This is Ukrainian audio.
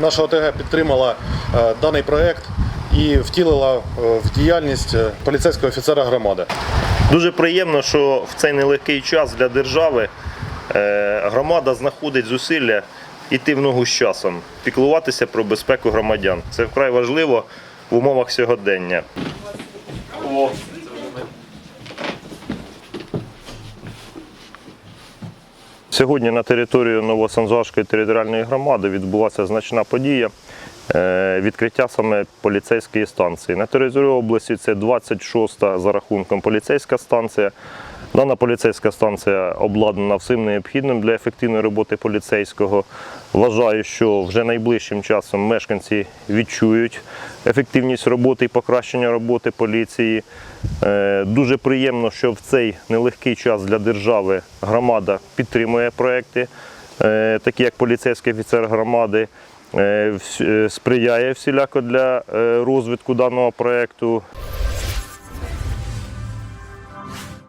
Наша ОТГ підтримала е, даний проект і втілила е, в діяльність е, поліцейського офіцера громади. Дуже приємно, що в цей нелегкий час для держави громада знаходить зусилля йти в ногу з часом, піклуватися про безпеку громадян. Це вкрай важливо в умовах сьогодення. Сьогодні на території Новосанжарської територіальної громади відбулася значна подія е, відкриття саме поліцейської станції. На території області це 26-та за рахунком поліцейська станція. Дана поліцейська станція обладнана всім необхідним для ефективної роботи поліцейського. Вважаю, що вже найближчим часом мешканці відчують ефективність роботи і покращення роботи поліції. Е, Дуже приємно, що в цей нелегкий час для держави громада підтримує проекти, е, такі як поліцейський офіцер громади, е, сприяє всіляко для розвитку даного проекту.